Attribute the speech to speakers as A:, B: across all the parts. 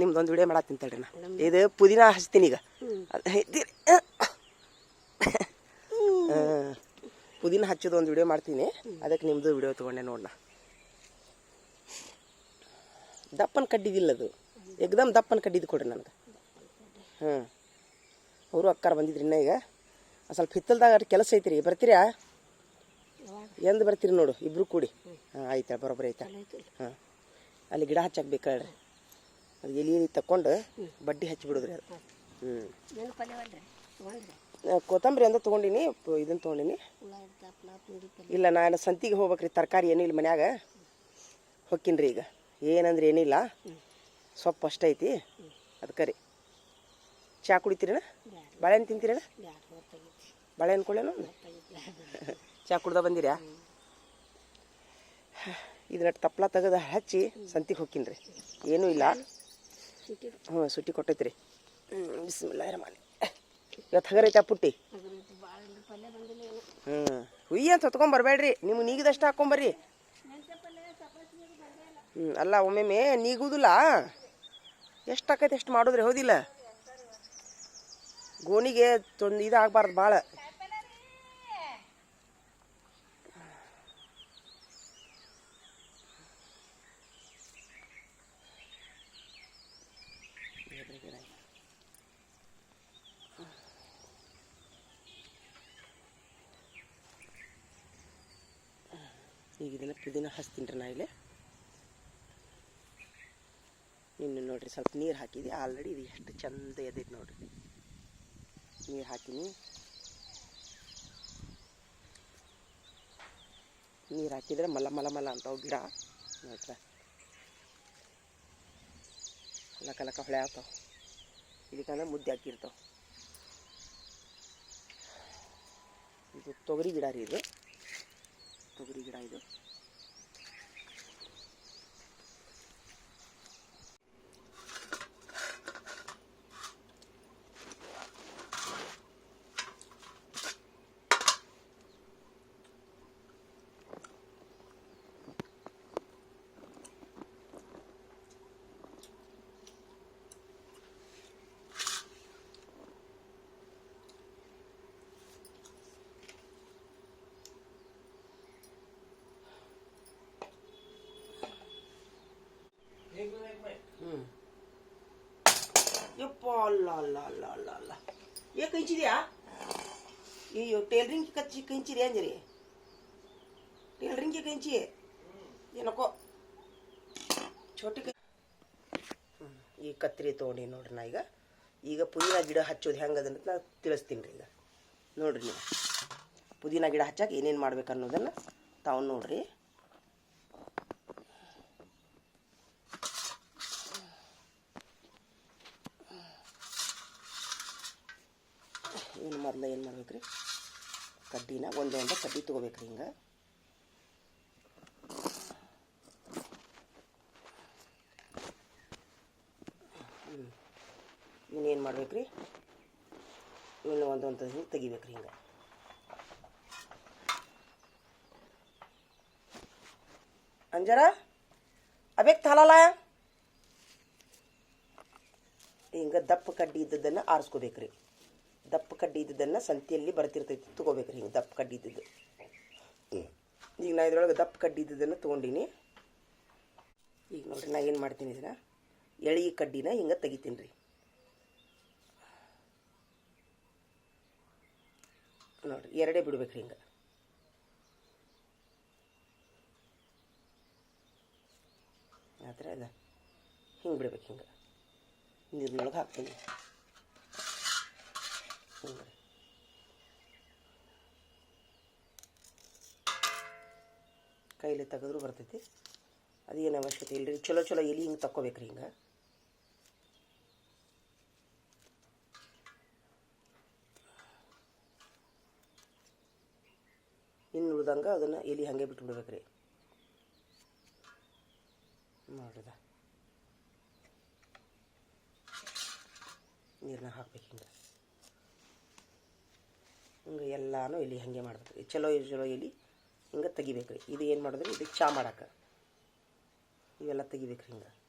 A: ನಿಮ್ದೊಂದು video ಮಾಡತ್ತೀನಿ ತಡ್ರಿ ನಾ. ಇದು ಪುದೀನ ಹಚ್ತೀನಿ ಈಗ. ಪುದೀನ ಹಚ್ಚೋದು ಒಂದು ವಿಡಿಯೋ ಮಾಡ್ತೀನಿ ಅದಕ್ಕೆ ನಿಮ್ಮದು ವಿಡಿಯೋ ತೊಗೊಂಡೆ ನೋಡೋಣ ದಪ್ಪನ ಕಡ್ಡಿದಿಲ್ಲ ಅದು. ಏಕ್ದಮ್ ದಪ್ಪನ ಕಡ್ಡಿದ್ದು ಕೊಡ್ರಿ ನನಗೆ. ಹ್ಞೂ ಅವರು ಅಕ್ಕಾರ ಬಂದಿದ್ರಿ ಇನ್ನ ಈಗ. ಸ್ವಲ್ಪ ಹಿತ್ತಲ್ದಾಗ ಕೆಲಸ ಐತ್ರಿ. ಬರ್ತೀರಾ? ಎಂದು ಬರ್ತೀರಿ ನೋಡು. ಇಬ್ರು ಕೂಡಿ. ಹಾಂ ಆಯ್ತಾ ಬರೋಬ್ಬರಿ ಆಯ್ತಾ? ಹಾಂ ಅಲ್ಲಿ ಗಿಡ ಹಚ್ಚಕ್ಕೆ ಬೇಕಾಳ್ರಿ ಅದು ಎಲಿ ಎಲಿ ತಕೊಂಡು ಬಡ್ಡಿ ಹಚ್ಚಿಬಿಡುದ್ರಿ ಅದು. ಹ್ಞೂ ಕೊತ್ತಂಬರಿ ಅಂದ್ರೆ ತೊಗೊಂಡಿನಿ ಇದನ್ನು ತೊಗೊಂಡಿನಿ. ಇಲ್ಲ. ನಾನು ಸಂತಿಗೆ ಹೋಗ್ಬೇಕ್ರಿ ತರಕಾರಿ ಏನೂ ಇಲ್ಲ ಮನ್ಯಾಗ. ಹೊಕ್ಕಿನ್ರಿ ಈಗ. ಏನಂದ್ರೆ ಏನಿಲ್ಲ ಸೊಪ್ಪು ಅಷ್ಟೈತಿ ಅದಕ್ಕೆ ರೀ. ಚಾ ಕುಡಿತೀರಣ ಬಾಳೆಹಣ್ಣು ತಿಂತೀರಣ ಬಾಳೆಹಣ್ಣು ಕೊಳ್ಳೇನು
B: ಚಹಾ
A: ಚಾ ಕುಡ್ದ ಬಂದಿರ? ಇದನ್ನ ತಪ್ಪಲ ತೆಗೆದು ಹಚ್ಚಿ ಸಂತಿಗೆ ಹೊಕ್ಕಿನ್ರಿ. ಏನೂ ಇಲ್ಲ. ಹ್ಞೂ ಸುಟ್ಟಿ ಕೊಟ್ಟೈತ್ರಿ. ಹ್ಞೂ ಬಿಸಿಮಿಲ್ಲ ರಮಾನಿ ಇವತ್ತು ಹಗರೈತೆ ಆ ಪುಟ್ಟಿ. ಹ್ಞೂ ಹುಯ್ಯಿ ಅಂತ ಹೊತ್ಕೊಂಡ್ ಬರಬೇಡ್ರಿ ನಿಮ್ಗೆ ನೀಗಿದಷ್ಟು ಹಾಕೊಂಬರ್ರಿ. ಹ್ಞೂ ಅಲ್ಲ ಒಮ್ಮೆಮ್ಮೆ ನೀಗುದಿಲ್ಲ. ಎಷ್ಟು ಆಕೈತೆ ಎಷ್ಟು ಮಾಡೋದ್ರಿ ಹೌದಿಲ್ಲ. ಗೋಣಿಗೆ ತೊಂದು ಇದಾಗಬಾರ್ದು ಭಾಳ ಈಗ ಇದನ್ನ ಪುದೀನ ಹಚ್ತೀನಿ ರೀ ನಾ ಇಲ್ಲಿ. ಇನ್ನು ನೋಡ್ರಿ ಸ್ವಲ್ಪ ನೀರು ಹಾಕಿದೆ. ಆಲ್ರೆಡಿ ಇದು ಎಷ್ಟು ಚಂದ ಎದೈತೆ ನೋಡ್ರಿ. ನೀರು ಹಾಕಿನಿ. ನೀರು ಹಾಕಿದ್ರೆ ಮಲ ಮಲ ಮಲ ಅಂತ ಗಿಡ. ನೋಡ್ರ. ಲಕ ಲಕ ಹೊಳೆ ಆಗ್ತಾವ. ಇದಕ್ಕಂದ್ರೆ ಮುದ್ದೆ ಹಾಕಿರ್ತಾವ. ಇದು ತೊಗರಿ ಗಿಡ ರೀ ಇದು. ತೊಗರಿ ಗಿಡ ಇದು ಹ್ಞೂ ಯಪ್ಪ ಅಲ್ಲ ಅಲ್ಲ ಅಲ್ಲ ಅಲ್ಲ ಅಲ್ಲ ಏ ಕಂಚಿದ್ಯಾ ಅಯ್ಯೋ ಟೇಲ್ರಿಂಗ್ ಕಚ್ಚಿ ಕಂಚಿರಿ ಅಂಜರಿ ಟೇಲ್ರಿಂಗ್ ಕಂಚಿ? ಏನಕ್ಕೋ? ಹ್ಮ್. ಈ ಕತ್ರಿ ತೊಗೊಂಡಿ ನೋಡ್ರಿ ನಾ ಈಗ. ಈಗ ಪುದೀನ ಗಿಡ ಹಚ್ಚೋದು ಹೆಂಗೆ ಅದನ್ನ ನಾ ತಿಳಿಸ್ತೀನಿ ರೀ ಈಗ. ನೋಡ್ರಿ ನೀವು. ಪುದೀನ ಗಿಡ ಹಚ್ಚಕ್ಕೆ ಏನೇನು ಮಾಡ್ಬೇಕು ಅನ್ನೋದನ್ನು ತಾವು ನೋಡ್ರಿ. ಮೊದಲು ಏನು ಮಾಡ್ಬೇಕು ರೀ ಕಡ್ಡಿನ ಒಂದು ಒಂದು ಕಡ್ಡಿ ತೊಗೋಬೇಕ್ರಿ ಹಿಂಗೆ. ಇನ್ನೇನು ಮಾಡ್ಬೇಕು ರೀ ಇವನ್ನ ಒಂದೊಂದು ಹಿಂಗೆ ತೆಗಿಬೇಕು ರೀ ಹಿಂಗೆ. ಅಂಜರ, ಅಬೇಕ್ ಥಾಲಲ್ಲ ಹಿಂಗೆ ದಪ್ಪ ಕಡ್ಡಿ ಇದ್ದದ್ದನ್ನು ಆರಿಸ್ಕೋಬೇಕ್ರಿ. ದಪ್ಪ ಕಡ್ಡಿ ಇದ್ದದ್ದನ್ನು ಸಂತಿಯಲ್ಲಿ ಬರ್ತಿರ್ತೈತಿ. ತೊಗೋಬೇಕ್ರಿ ಹಿಂಗೆ ದಪ್ಪ ಕಡ್ಡಿ ಇದ್ದದ್ದು. ಈಗ ನಾ ಇದ್ರೊಳಗೆ ದಪ್ಪ ಕಡ್ಡಿ ಇದ್ದದ್ದನ್ನು ತೊಗೊಂಡಿನಿ. ಈಗ ನೋಡ್ರಿ ನಾ ಏನು ಮಾಡ್ತೀನಿ ಇದನ್ನ? ಎಳಿ ಕಡ್ಡಿನ ಹಿಂಗೆ ತೆಗಿತೀನಿ ರೀ. ನೋಡ್ರಿ ಎರಡೇ ಬಿಡ್ಬೇಕ್ರಿ ಹಿಂಗೆ. ಆ ಥರ ಅದ. ಹಿಂಗೆ ಬಿಡ್ಬೇಕು ಹಿಂಗೆ. ನೀರಿನೊಳಗೆ ಹಾಕ್ತೀನಿ. ಹಿಂಗೆ ಕೈಲಿ ತೆಗೆದ್ರು ಬರ್ತೈತಿ. ಅದೇನು ಅವಶ್ಯಕತೆ ಇಲ್ಲರಿ ಚಲೋ ಚಲೋ ಎಲೆ ಹಿಂಗೆ ತಕ್ಕೋಬೇಕ್ರಿ ಹಿಂಗೆ. ಇನ್ನು ಉಳ್ದಂಗೆ ಅದನ್ನು ಎಲೆ ಹಾಗೆ ಬಿಟ್ಟು ಬಿಡ್ಬೇಕ್ರಿ. ನೋಡ್ರಿದ ನೀರನ್ನ ಹಾಕ್ಬೇಕು ಹಿಂಗೆ. ಹಿಂಗೆ ಎಲ್ಲಾನು ಇಲ್ಲಿ ಹಾಗೆ ಮಾಡ್ಬೇಕು. ಚಲೋ ಚಲೋ ಇಲ್ಲಿ ಹಿಂಗೆ ತೆಗಿಬೇಕು ರೀ ಇದು ಏನು ಮಾಡಿದ್ರಿ? ಇದು ಚಾ ಮಾಡಕ್ಕೆ ಇವೆಲ್ಲ ತೆಗಿಬೇಕು ರೀ ಹಿಂಗೆ.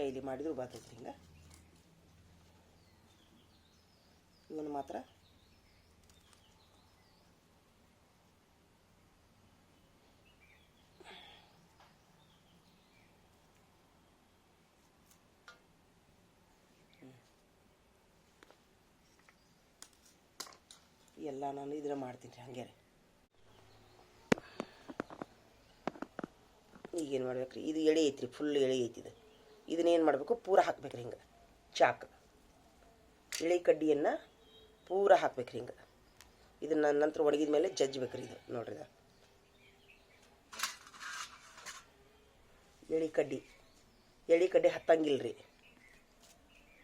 A: ಕೈಲಿ ಮಾಡಿದ್ರು ಬರ್ತೈತೆ ಹಿಂಗೆ ಇವನು ಮಾತ್ರ. ಎಲ್ಲ ನಾನು ಇದನ್ನ ಮಾಡ್ತೀನಿ ರೀ ಹಂಗೆ ಈಗೇನು ಮಾಡ್ಬೇಕು ರೀ ಇದು ಎಳೆ ಐತ್ರಿ ಫುಲ್ ಎಳೆ ಐತಿ ಇದು. ಇದನ್ನೇನು ಮಾಡಬೇಕು? ಪೂರ ಹಾಕ್ಬೇಕ್ರಿ ಹಿಂಗೆ. ಚಾಕ್. ಇಳಿ ಕಡ್ಡಿಯನ್ನು ಪೂರ ಹಾಕ್ಬೇಕ್ರಿ ಹಿಂಗೆ. ಇದನ್ನ ನಂತರ ಒಣಗಿದ ಮೇಲೆ ಜಜ್ಬೇಕು ರೀ ಇದು. ನೋಡ್ರಿ ಇದು. ಎಳಿ ಕಡ್ಡಿ. ಎಳಿ ಕಡ್ಡಿ ಹತ್ತಂಗಿಲ್ಲ ರೀ.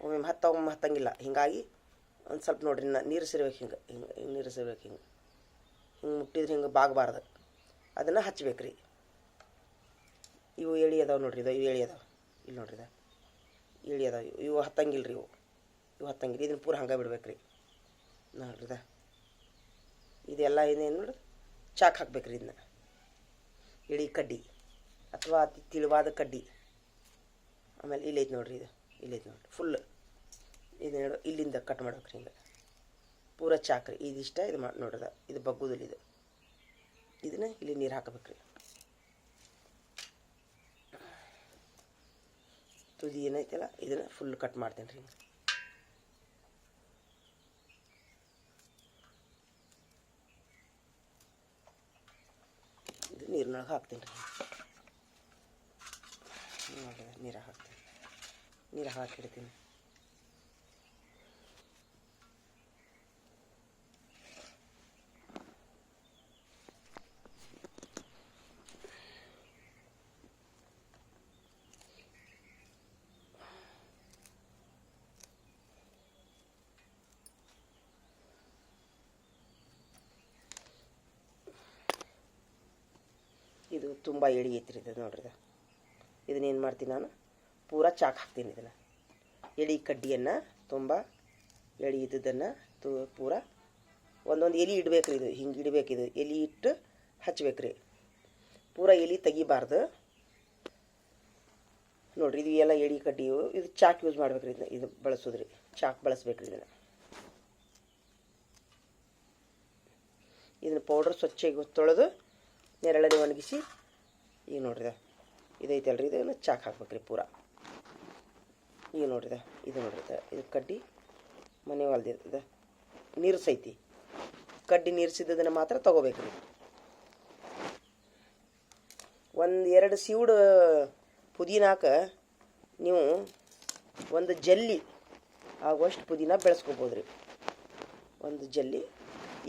A: ಒಮ್ಮೆ ಹತ್ತ ಒಮ್ಮೆ ಹತ್ತಂಗಿಲ್ಲ. ಹಿಂಗಾಗಿ ಒಂದು ಸ್ವಲ್ಪ ನೋಡ್ರಿ ನ- ನೀರು ಸಿರ್ಬೇಕು ಹಿಂಗೆ. ಹಿಂಗೆ ಹಿಂಗೆ ನೀರು ಸಿರ್ಬೇಕು ಹಿಂಗೆ. ಹಿಂಗೆ ಮುಟ್ಟಿದ್ರೆ ಹಿಂಗೆ ಬಾಗಬಾರ್ದು. ಅದನ್ನು ಹಚ್ಬೇಕು ರೀ. ಇವು ಎಳಿ ಅದಾವೆ ನೋಡ್ರಿ ಇದು, ಇವು ಎಳಿ ಅದಾವೆ. ಇಲ್ಲಿ ನೋಡ್ರಿ ಇದು. ಅದಾವೆ ಇವು. ಹತ್ತಂಗಿಲ್ಲ ರೀ ಇವು. ಇವು ಹತ್ತಂಗಿಲ್ಲ ಇದನ್ನ ಪೂರ ಹಂಗೆ ಬಿಡ್ಬೇಕು ರೀ ನೋಡ್ರಿ ಇದು. ಇದೆಲ್ಲ ಏನೇನು ನೋಡಿ. ಚಾಕ್ ಹಾಕ್ಬೇಕು ರೀ ಇದನ್ನ. ಇಳಿ ಕಡ್ಡಿ. ಅಥವಾ ಅತಿ ತಿಳುವಾದ ಕಡ್ಡಿ. ಆಮೇಲೆ ಇಲ್ಲೈತೆ ನೋಡ್ರಿ ಇದು. ಇಲ್ಲೈತೆ ನೋಡ್ರಿ. ಫುಲ್ ಇದು ಇಲ್ಲಿಂದ ಕಟ್ ಮಾಡ್ಬೇಕು ರೀ ಹಿಂಗೆ. ಪೂರ ಚಾಕ್ರಿ. ಇದಿಷ್ಟ ಇದು ಮಾಡಿ ನೋಡ್ರಿ ಇದು. ಬಗ್ಗುದಿಲ್ಲ ಇದು. ಇದನ್ನ ಇಲ್ಲಿ ನೀರು ಹಾಕಬೇಕು ರೀ ತುದಿ ಏನೈತಲ್ಲ, ಇದನ್ನ ಫುಲ್ ಕಟ್ ಮಾಡ್ತೇನೆ ರೀ. ಇದು ನೀರಿನೊಳಗೆ ಹಾಕ್ತೀನಿ ರೀ. ನೋಡ್ರಿ ಹಾಕ್ತೇನೆ ಹಾಕ್ತೀನಿ. ನೀರು ಹಾಕಿಡ್ತೀನಿ. ಇದು ತುಂಬ ಎಳಿ ಐತ್ರಿ ಇದು ನೋಡ್ರಿ ಇದು. ಇದನ್ನೇನು ಮಾಡ್ತೀನಿ ನಾನು? ಪೂರ ಚಾಕ್ ಹಾಕ್ತೀನಿ ಇದನ್ನು. ಎಳಿ ಕಡ್ಡಿಯನ್ನು ತುಂಬ ಎಳಿ ಇದ್ದದನ್ನು ತು ಪೂರ ಒಂದೊಂದು ಎಲೆ ಇಡ್ಬೇಕು ಇದು. ಹಿಂಗೆ ಇಡಬೇಕು ಇದು. ಎಲೆ ಇಟ್ಟು ಹಚ್ಬೇಕು ರೀ ಪೂರ ಎಲೆ ತೆಗಿಬಾರ್ದು. ನೋಡ್ರಿ ಇದು ಎಲ್ಲ ಎಳಿ ಕಡ್ಡಿ ಇದು ಚಾಕ್ ಯೂಸ್ ಮಾಡ್ಬೇಕು ರೀ ಇದನ್ನ. ಇದು ಬಳಸೋದ್ರಿ. ಚಾಕ್ ಬಳಸ್ಬೇಕು ರೀ ಇದನ್ನು. ಇದನ್ನು ಪೌಡ್ರ್ ಸ್ವಚ್ಛಗೆ ತೊಳೆದು ನೆರಳಲ್ಲಿ ಒಣಗಿಸಿ, ಈಗ ನೋಡ್ರಿ ಇದು. ಇದೈತಲ್ರಿ ಇದನ್ನು ಚಾಕ್ ಹಾಕ್ಬೇಕ್ರಿ ಪೂರ. ಈಗ ನೋಡ್ರಿ ಇದು ನೋಡ್ರಿ ಇದು ಕಡ್ಡಿ ಮನೆ ಹೊಲ್ದಿರ್ತದೆ ನೀರ್ಸೈತಿ. ಕಡ್ಡಿ ನೀರ್ಸಿದ್ದನ್ನು ಮಾತ್ರ ತೊಗೋಬೇಕ್ರಿ. ಒಂದು ಎರಡು ಸೀವುಡು ಪುದೀನಾಕ ನೀವು ಒಂದು ಜಲ್ಲಿ ಆಗುವಷ್ಟು ಪುದೀನ ಬೆಳೆಸ್ಕೋಬೋದು ಒಂದು ಜಲ್ಲಿ.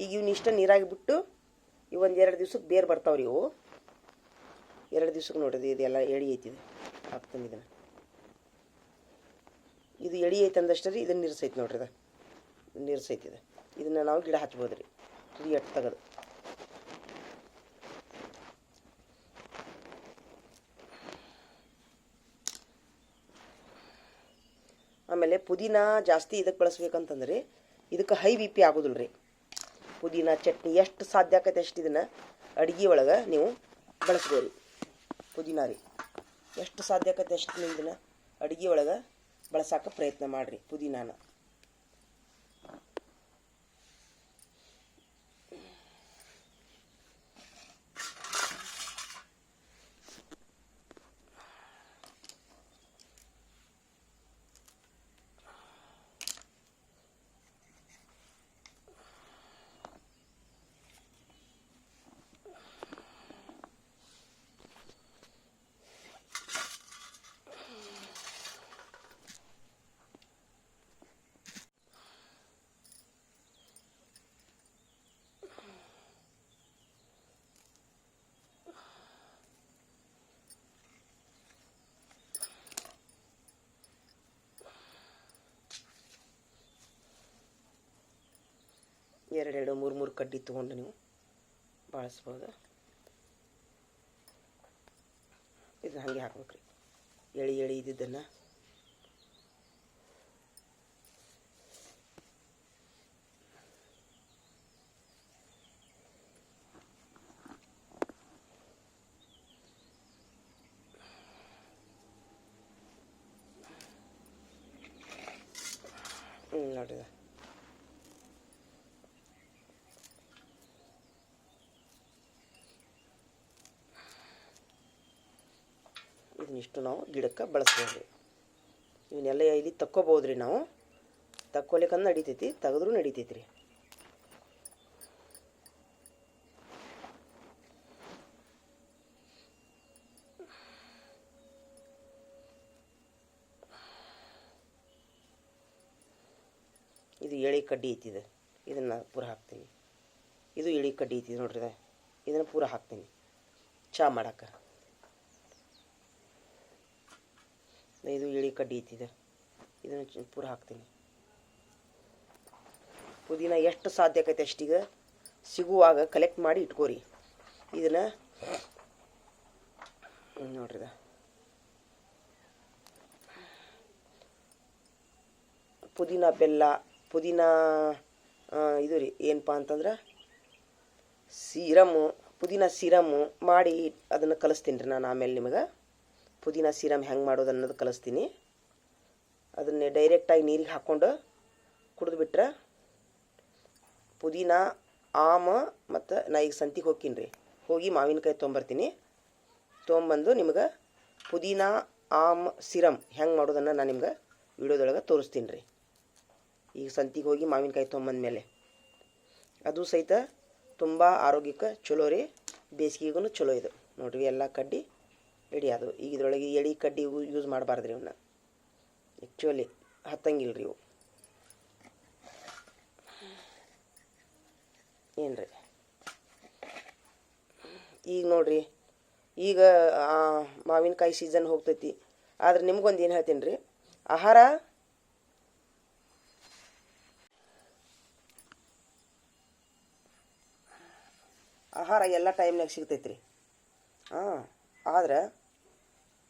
A: ಈಗ ಇವ್ನ ಇಷ್ಟ ನೀರಾಗಿ ಬಿಟ್ಟು ಇವು ಒಂದು ಎರಡು ದಿವ್ಸಕ್ಕೆ ಬೇರೆ ಬರ್ತಾವ್ರಿ ಇವು. ಎರಡು ದಿವ್ಸಕ್ಕೆ ನೋಡ್ರಿ ಇದೆಲ್ಲ ಎಳಿ ಐತಿದೆ ಹಾಕ್ತೀನಿ ಇದನ್ನು. ಇದು ಎಳಿ ಐತೆ ಅಂದಷ್ಟೇ ರೀ ಇದನ್ನು ನೀರ್ಸೈತಿ ನೋಡ್ರಿ ಇದು. ನೀರ್ಸೈತಿ ಇದೆ. ಇದನ್ನು ನಾವು ಗಿಡ ಹಚ್ಬೋದು ರೀ ತುದಿ ಎಟ್ಟು ತೆಗೆದು. ಆಮೇಲೆ ಪುದೀನ ಜಾಸ್ತಿ ಇದಕ್ಕೆ ಬಳಸ್ಬೇಕಂತಂದ್ರೆ ಇದಕ್ಕೆ ಹೈ ಬಿ ಪಿ ಆಗೋದಿಲ್ಲ ರೀ ಪುದೀನ ಚಟ್ನಿ ಎಷ್ಟು ಸಾಧ್ಯ ಆಕೈತೆ ಅಷ್ಟು ಇದನ್ನು ಅಡುಗೆ ಒಳಗೆ ನೀವು ಬಳಸ್ಬೋದು. ಪುದೀನ ರೀ. ಎಷ್ಟು ಸಾಧ್ಯ ಆಕೈತೆ ಅಷ್ಟು ನೀವು ಇದನ್ನು ಅಡುಗೆ ಒಳಗೆ ಬಳಸಕ್ಕೆ ಪ್ರಯತ್ನ ಮಾಡಿರಿ ಪುದೀನಾನ. ಎರಡೆರಡು ಮೂರು ಮೂರು ಕಡ್ಡಿ ತೊಗೊಂಡು ನೀವು ಬಳಸ್ಬೋದು. ಇದು ಹಾಗೆ ಹಾಕ್ಬೇಕ್ರಿ. ಎಳಿ ಎಳಿ ಇದ್ದಿದ್ದನ್ನು. ನೋಡಿದೆ. ಇದನ್ನಿಷ್ಟು ನಾವು ಗಿಡಕ್ಕೆ ಬಳಸ್ಬೋದು ಇವನ್ನೆಲ್ಲ ಇಲ್ಲಿ ತಕ್ಕೋಬೋದು ರೀ ನಾವು ತಕ್ಕೊಲಿಕ್ಕಂದು ನಡಿತೈತಿ, ತೆಗೆದ್ರೂ ನಡಿತೈತಿ ರೀ ಇದು ಎಳೆ ಕಡ್ಡಿ ಐತಿ ಇದು. ಇದನ್ನು ಪೂರ ಹಾಕ್ತೀನಿ. ಇದು ಎಳೆ ಕಡ್ಡಿ ಐತಿ ನೋಡ್ರಿ ಇದು. ಇದನ್ನು ಪೂರ ಹಾಕ್ತೀನಿ. ಚಾ ಮಾಡಕ್ಕೆ. ಇದು ಇಳಿ ಕಡ್ಡಿ ಇದನ್ನು ಚ- ಪೂರ ಹಾಕ್ತೀನಿ. ಪುದೀನ ಎಷ್ಟು ಸಾಧ್ಯ ಆಕೈತೆ ಅಷ್ಟೀಗ? ಸಿಗುವಾಗ ಕಲೆಕ್ಟ್ ಮಾಡಿ ಇಟ್ಕೋರಿ. ಇದನ್ನು ನೋಡ್ರಿ. ಪುದೀನ ಬೆಲ್ಲ, ಪುದೀನ ಇದು ರೀ ಏನಪ್ಪ ಅಂತಂದ್ರೆ? ಸೀರಮ್ಮು ಪುದೀನ ಸೀರಮ್ಮು ಮಾಡಿ ಅದನ್ನು ಕಲಿಸ್ತೀನಿ ರೀ ನಾನು ಆಮೇಲೆ ನಿಮಗೆ. ಪುದೀನ ಸೀರಮ್ ಹೆಂಗೆ ಮಾಡೋದು ಅನ್ನೋದು ಕಲಿಸ್ತೀನಿ. ಅದನ್ನೇ ಡೈರೆಕ್ಟಾಗಿ ನೀರಿಗೆ ಹಾಕ್ಕೊಂಡು ಕುಡಿದ್ಬಿಟ್ರೆ ಪುದೀನ, ಆಮ ಮತ್ತು ನಾ ಈಗ ಸಂತಿಗೆ ಹೋಗ್ತೀನಿ ರೀ. ಹೋಗಿ ಮಾವಿನಕಾಯಿ ತೊಗೊಂಬರ್ತೀನಿ ತೊಗೊಂಬಂದು ನಿಮ್ಗೆ ಪುದೀನ, ಆಮ್, ಸಿರಮ್ ಹೆಂಗೆ ಮಾಡೋದನ್ನು ನಾನು ನಿಮ್ಗೆ ವಿಡಿಯೋದೊಳಗೆ ತೋರಿಸ್ತೀನಿ ರೀ. ಈಗ ಸಂತಿಗೆ ಹೋಗಿ ಮಾವಿನಕಾಯಿ ತೊಗೊಂಬಂದ್ಮೇಲೆ ಅದು ಸಹಿತ ತುಂಬ ಆರೋಗ್ಯಕ್ಕೆ ಚಲೋ ರೀ. ಬೇಸಿಗೆಗೂ ಚಲೋ ಇದು. ನೋಡಿರಿ, ಎಲ್ಲ ಕಡ್ಡಿ ರೆಡಿ ಅದು. ಈಗ ಇದರೊಳಗೆ ಎಳಿ ಕಡ್ಡಿ ಯೂಸ್ ಮಾಡಬಾರ್ದು ರೀ ಇವನ್ನ ಆ್ಯಕ್ಚುಲಿ ಹತ್ತಂಗಿಲ್ಲ ರೀ ಇವು. ಏನು ರೀ ಈಗ ನೋಡ್ರಿ, ಈಗ ಮಾವಿನಕಾಯಿ ಸೀಸನ್ ಹೋಗ್ತೈತಿ. ಆದ್ರೆ ನಿಮ್ಗೊಂದು ಏನು ಹೇಳ್ತೀನಿ ರೀ ಆಹಾರ ಆಹಾರ ಎಲ್ಲ ಟೈಮ್ನಾಗ ಸಿಗ್ತೈತ್ರಿ. ಹಾಂ. ಆದ್ರೆ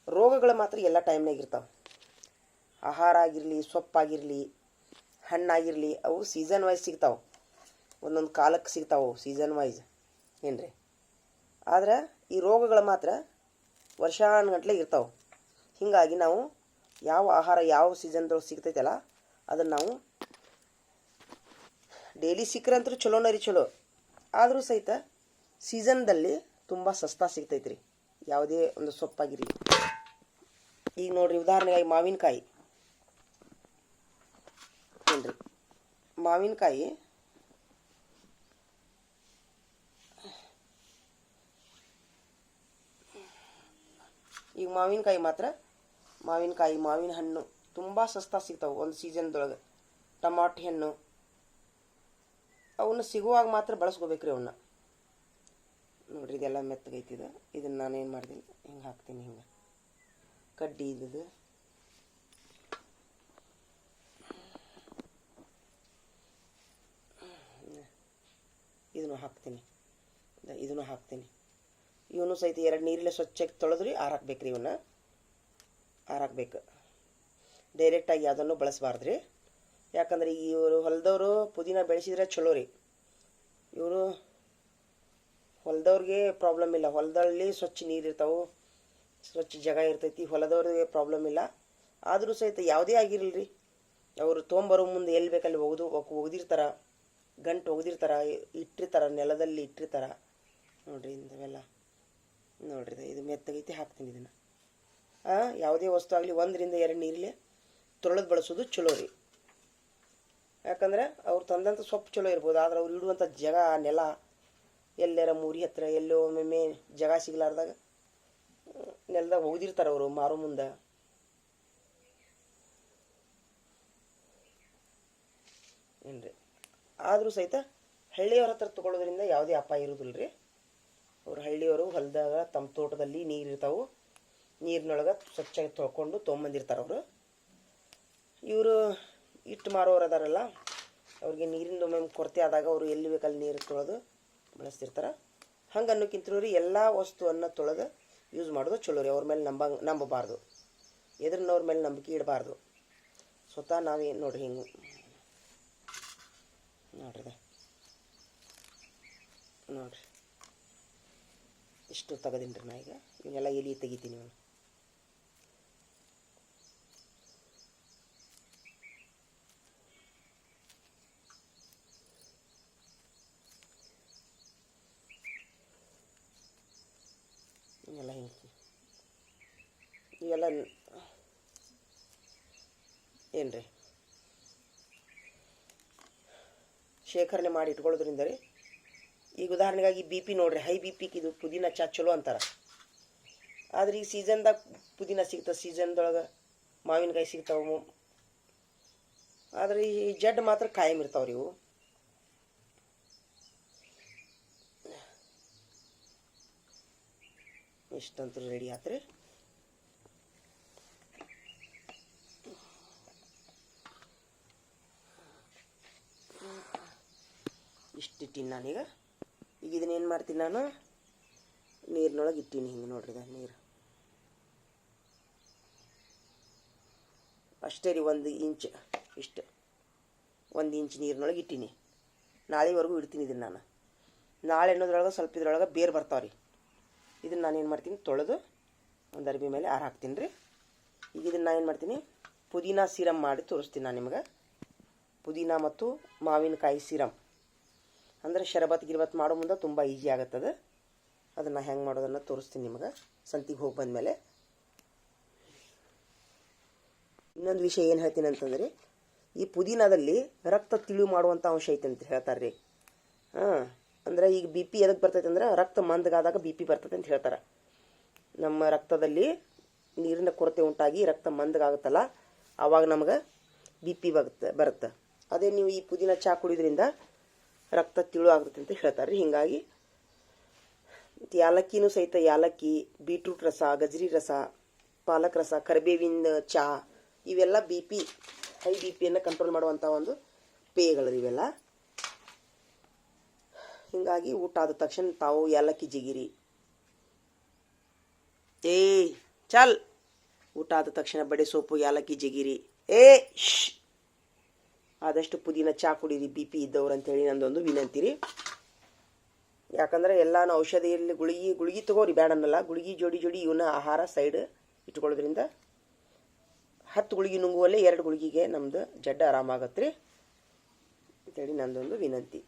A: ರೋಗಗಳು ಮಾತ್ರ ಎಲ್ಲ ಟೈಮ್ನಾಗ ಇರ್ತಾವೆ. ಆಹಾರ ಆಗಿರಲಿ, ಸೊಪ್ಪಾಗಿರಲಿ, ಹಣ್ಣಾಗಿರಲಿ, ಅವು ಸೀಸನ್ ವೈಸ್ ಸಿಗ್ತಾವೆ. ಒಂದೊಂದು ಕಾಲಕ್ಕೆ ಸಿಗ್ತಾವೆ ಸೀಸನ್ ವೈಸ್ ಏನು ಆದ್ರೆ ಈ ರೋಗಗಳು ಮಾತ್ರ ವರ್ಷಾನುಗಟ್ಲೆ ಇರ್ತಾವೆ. ಹೀಗಾಗಿ ನಾವು ಯಾವ ಆಹಾರ ಯಾವ ಸೀಸನ್ದೊಳಗೆ ಸಿಗ್ತೈತಲ್ಲ, ಅದನ್ನು ನಾವು ಡೈಲಿ ಸಿಕ್ಕರಂತೂ ಚಲೋನ ರೀ ಚಲೋ. ಆದರೂ ಸಹಿತ ಸೀಸನ್ದಲ್ಲಿ ತುಂಬ ಸಸ್ತಾ ಸಿಗ್ತೈತೆ ರೀ ಯಾವುದೇ ಒಂದು ಸೊಪ್ಪಾಗಿರಲಿ. ಈಗ ನೋಡ್ರಿ ಉದಾಹರಣೆಗಾಗಿ ಮಾವಿನಕಾಯಿ. ನೋಡ್ರಿ ಮಾವಿನಕಾಯಿ. ಈಗ ಮಾವಿನಕಾಯಿ ಮಾತ್ರ. ಮಾವಿನಕಾಯಿ, ಮಾವಿನ ಹಣ್ಣು ತುಂಬ ಸಸ್ತಾ ಸಿಗ್ತಾವೆ ಒಂದು ಸೀಸನ್ದೊಳಗೆ. ಟಮಾಟಿ ಹಣ್ಣು. ಅವನ್ನ ಸಿಗುವಾಗ ಮಾತ್ರ ಬಳಸ್ಕೋಬೇಕ್ರಿ ಅವನ್ನ. ನೋಡ್ರಿ, ಇದೆಲ್ಲ ಇದು ಇದನ್ನು ನಾನು ಏನು ಮಾಡ್ತೀನಿ? ಹಿಂಗೆ ಹಾಕ್ತೀನಿ ಹಿಂಗೆ. ಕಡ್ಡಿ ಇದ್ದದು ಇದನ್ನು ಹಾಕ್ತೀನಿ. ಇದ- ಇದನ್ನು ಹಾಕ್ತೀನಿ. ಇವನು ಸಹಿತ ಎರಡು ನೀರಿಲ್ಲ ಸ್ವಚ್ಛಕ್ಕೆ ತೊಳೆದ್ರಿ ಆರಾಕ್ಬೇಕು ರೀ ಇವನ್ನ. ಆರಾಕ್ಬೇಕು. ಡೈರೆಕ್ಟಾಗಿ ಯಾವುದನ್ನು ಬಳಸಬಾರ್ದು ರೀ ಯಾಕಂದ್ರೆ ಇವರು ಹೊಲದವರು ಪುದೀನ ಬೆಳೆಸಿದ್ರೆ ಚಲೋ ರೀ. ಇವರು ಹೊಲದವ್ರಿಗೆ ಪ್ರಾಬ್ಲಮ್ ಇಲ್ಲ. ಹೊಲದಲ್ಲಿ ಸ್ವಚ್ಛ ನೀರು ಇರ್ತಾವೆ, ಸ್ವಚ್ಛ ಜಾಗ ಇರ್ತೈತಿ, ಹೊಲದವ್ರಿಗೆ ಪ್ರಾಬ್ಲಮ್ ಇಲ್ಲ. ಆದರೂ ಸಹಿತ ಯಾವುದೇ ಆಗಿರಲಿ ಅವರು ತೊಗೊಂಬರೋ ಮುಂದೆ ಎಲ್ಲಿ ಬೇಕಲ್ಲಿ ಒಗೆದು ಒಗ್ದಿರ್ತಾರ ಗಂಟು ಒಗ್ದಿರ್ತಾರ ಇಟ್ಟಿರ್ತಾರ, ನೆಲದಲ್ಲಿ ಇಟ್ಟಿರ್ತಾರ. ನೋಡ್ರಿ ಇಂಥವೆಲ್ಲ. ನೋಡ್ರಿ ಇದು ಮೆತ್ತಗೈತಿ, ಹಾಕ್ತೀನಿ ಇದನ್ನು. ಯಾವುದೇ ವಸ್ತು ಆಗಲಿ ಒಂದರಿಂದ ಎರಡು ನೀರಲ್ಲಿ ತೊಳೆದು ಬಳಸೋದು ಚಲೋ ರೀ. ಯಾಕಂದ್ರೆ ಅವ್ರು ತಂದಂಥ ಸೊಪ್ಪು ಚಲೋ ಇರ್ಬೋದು, ಆದ್ರೆ ಅವ್ರು ಇಡುವಂಥ ಜಾಗ, ನೆಲ ಎಲ್ಲಾರ ಮೂರಿ ಹತ್ರ ಎಲ್ಲೋ ಒಮ್ಮೊಮ್ಮೆ ಜಾಗ ಸಿಗ್ಲಾರ್ದಾಗ ನೆಲದಾಗ ಒಗ್ದಿರ್ತಾರೆ ಅವರು ಮಾರೋ ಮುಂದೆ. ಏನ್ರಿ? ಆದರೂ ಸಹಿತ ಹಳ್ಳಿಯವ್ರ ಹತ್ರ ತಗೊಳ್ಳೋದ್ರಿಂದ ಯಾವುದೇ ಅಪಾಯ ಇರೋದಿಲ್ಲ ರೀ ಅವ್ರು ಹಳ್ಳಿಯವರು ಹೊಲದಾಗ ತಮ್ಮ ತೋಟದಲ್ಲಿ ನೀರು ಇರ್ತಾವೆ. ನೀರಿನೊಳಗೆ ಸ್ವಚ್ಛಾಗಿ ತೊಳ್ಕೊಂಡು ತೊಗೊಂಬಂದಿರ್ತಾರೆ ಅವರು. ಇವರು ಇಟ್ಟು ಮಾರೋರು ಅದಾರಲ್ಲ, ಅವ್ರಿಗೆ ನೀರಿನ ಒಮ್ಮೆ ಕೊರತೆ ಆದಾಗ ಅವರು ಎಲ್ಲಿ ಬೇಕಲ್ಲಿ ನೀರು ತೊಳೆದು ಬಳಸ್ತಿರ್ತಾರೆ ಹಂಗೆ ಅನ್ನೋಕ್ಕಿಂತ ರೀ ಎಲ್ಲ ವಸ್ತುವನ್ನು ತೊಳೆದು ಯೂಸ್ ಮಾಡೋದು ಚಲೋ ರೀ. ಅವ್ರ ಮೇಲೆ ನಂಬ, ನಂಬಬಾರ್ದು. ಎದ್ರನ್ನವ್ರ ಮೇಲೆ ನಂಬಿಕೆ ಇಡಬಾರ್ದು. ಸ್ವತಃ ನಾವೇನು ನೋಡ್ರಿ ಹಿಂಗೆ ನೋಡ್ರಿ. ನೋಡ್ರಿ. ಇಷ್ಟು ತೆಗದೀನಿ ರೀ ನಾ ಈಗ. ಇವನ್ನೆಲ್ಲ ಎಲಿ ತೆಗಿತೀನಿ ಇವನು. ಎಲ್ಲ ಹಿಂಗೆ ಇವೆಲ್ಲ ಏನು ರೀ ಶೇಖರಣೆ ಮಾಡಿ ಇಟ್ಕೊಳ್ಳೋದ್ರಿಂದ ರೀ ಈಗ ಉದಾಹರಣೆಗಾಗಿ ಬಿ ಪಿ ನೋಡ್ರಿ ಹೈ ಬಿ ಪಿಗೆ ಇದು ಪುದೀನ ಚಾ ಚಲೋ ಅಂತಾರೆ. ಆದ್ರೆ ಈ ಸೀಸನ್ದಾಗ ಪುದೀನ ಸಿಗ್ತವೆ ಸೀಸನ್ದೊಳಗೆ ಮಾವಿನಕಾಯಿ ಸಿಗ್ತಾವೆ. ಆದರೆ ಈ ಜಡ್ ಮಾತ್ರ ಕಾಯಂ ಇರ್ತಾವ್ರಿ ಇವು. ಇಷ್ಟಂತೂ ರೆಡಿ ಆತ್ರಿ? ಇಟ್ಟೀನಿ ನಾನೀಗ ಈಗ. ಇದನ್ನ ಏನು ಮಾಡ್ತೀನಿ ನಾನು? ನೀರಿನೊಳಗೆ ಇಟ್ಟೀನಿ ಹಿಂಗೆ ನೋಡ್ರಿ ಇದು ನೀರು. ಅಷ್ಟೇ ರೀ ಒಂದು ಇಂಚ್, ಇಷ್ಟು. ಒಂದು ಇಂಚ್ ನೀರಿನೊಳಗೆ ಇಟ್ಟೀನಿ. ನಾಳೆವರೆಗೂ ಇಡ್ತೀನಿ ಇದನ್ನು ನಾನು. ನಾಳೆ ಅನ್ನೋದ್ರೊಳಗೆ ಸ್ವಲ್ಪ ಇದ್ರೊಳಗೆ ಬೇರು ಬರ್ತಾವೆ ರೀ ಇದನ್ನು ನಾನು ಏನು ಮಾಡ್ತೀನಿ, ತೊಳೆದು ಒಂದು ಅರ್ಬಿ ಮೇಲೆ ಆರು ಹಾಕ್ತೀನಿ ರೀ. ಈಗ ಇದನ್ನು ನಾನು ಏನು ಮಾಡ್ತೀನಿ, ಪುದೀನಾ ಸೀರಮ್ ಮಾಡಿ ತೋರಿಸ್ತೀನಿ ನಾನು ನಿಮಗೆ. ಪುದೀನಾ ಮತ್ತು ಮಾವಿನಕಾಯಿ ಸೀರಮ್ ಅಂದರೆ ಶರಬತ್ ಗಿರ್ಬತ್ ಮಾಡೋ ಮುಂದೆ ತುಂಬ ಈಜಿ ಆಗುತ್ತದೆ. ಅದನ್ನು ಹೆಂಗೆ ಮಾಡೋದನ್ನು ತೋರಿಸ್ತೀನಿ ನಿಮಗೆ. ಸಂತಿಗೆ ಹೋಗಿ ಬಂದಮೇಲೆ. ಇನ್ನೊಂದು ವಿಷಯ ಏನು ಹೇಳ್ತೀನಿ ಅಂತಂದರೆ, ಈ ಪುದೀನದಲ್ಲಿ ರಕ್ತ ತಿಳು ಮಾಡುವಂಥ ಅಂಶ ಐತೆ ಅಂತ ಹೇಳ್ತಾರೆ ರೀ ಹಾಂ. ಅಂದರೆ ಈಗ ಬಿ ಪಿ ಎದಕ್ಕೆ ಬರ್ತೈತೆ ಅಂದ್ರೆ ರಕ್ತ ಮಂದಗಾದಾಗ ಬಿ ಪಿ ಬರ್ತೈತೆ ಅಂತ ಹೇಳ್ತಾರೆ. ನಮ್ಮ ರಕ್ತದಲ್ಲಿ ನೀರಿನ ಕೊರತೆ ಉಂಟಾಗಿ ರಕ್ತ ಮಂದಗಾಗುತ್ತಲ್ಲ ಆವಾಗ ನಮಗೆ ಬಿ ಪಿ ಬರುತ್ತೆ ಬರುತ್ತೆ. ಅದೇ ನೀವು ಈ ಪುದೀನ ಚಹಾ ಕುಡಿಯೋದ್ರಿಂದ ರಕ್ತ ತಿಳು ಆಗುತ್ತೆ ಅಂತ ಹೇಳ್ತಾರೆ. ರೀ ಹೀಗಾಗಿ ಯಾಲಕ್ಕಿನೂ ಸಹಿತ ಯಾಲಕ್ಕಿ, ಬೀಟ್ರೂಟ್ ರಸ, ಗಜರಿ ರಸ, ಪಾಲಕ್ ರಸ, ಕರಿಬೇವಿನ ಚಹಾ ಇವೆಲ್ಲ ಬಿ ಪಿ ಹೈ ಬಿ ಪಿಯನ್ನು ಕಂಟ್ರೋಲ್ ಮಾಡುವಂಥ ಒಂದು ಪೇಯಗಳು ಇವೆಲ್ಲ. ಹೀಗಾಗಿ ಊಟ ಆದ ತಕ್ಷಣ ತಾವು ಏಲಕ್ಕಿ ಜಿಗಿರಿ. ಏ ಚಲ್. ಊಟ ಆದ ತಕ್ಷಣ ಬಡೆ ಸೊಪ್ಪು ಏಲಕ್ಕಿ ಜಿಗಿರಿ. ಏ ಶ್ ಆದಷ್ಟು ಪುದೀನ ಚಾ ಕುಡೀರಿ, ಬಿ ಪಿ ಇದ್ದವ್ರು ಅಂತೇಳಿ ನಂದೊಂದು ವಿನಂತಿ ರೀ ಯಾಕಂದ್ರೆ ಎಲ್ಲಾನು ಔಷಧಿಯಲ್ಲಿ ಗುಳಿಗೆ ಗುಳಿಗೆ ತಗೋರಿ ಬೇಡನಲ್ಲ ಗುಳ್ಗಿ ಗುಳಿಗೆ ಜೋಡಿ ಜೋಡಿ ಇವನ್ನ ಆಹಾರ ಸೈಡ್ ಇಟ್ಕೊಳ್ಳೋದ್ರಿಂದ ಹತ್ತು ಗುಳಿಗೆ ನುಂಗುವಲ್ಲೇ ಎರಡು ಗುಳಿಗೆಗೆ ನಮ್ದು ಜಡ್ಡ ಆರಾಮಾಗತ್ತೆ ರೀ ಅಂತೇಳಿ ನಂದೊಂದು ವಿನಂತಿ.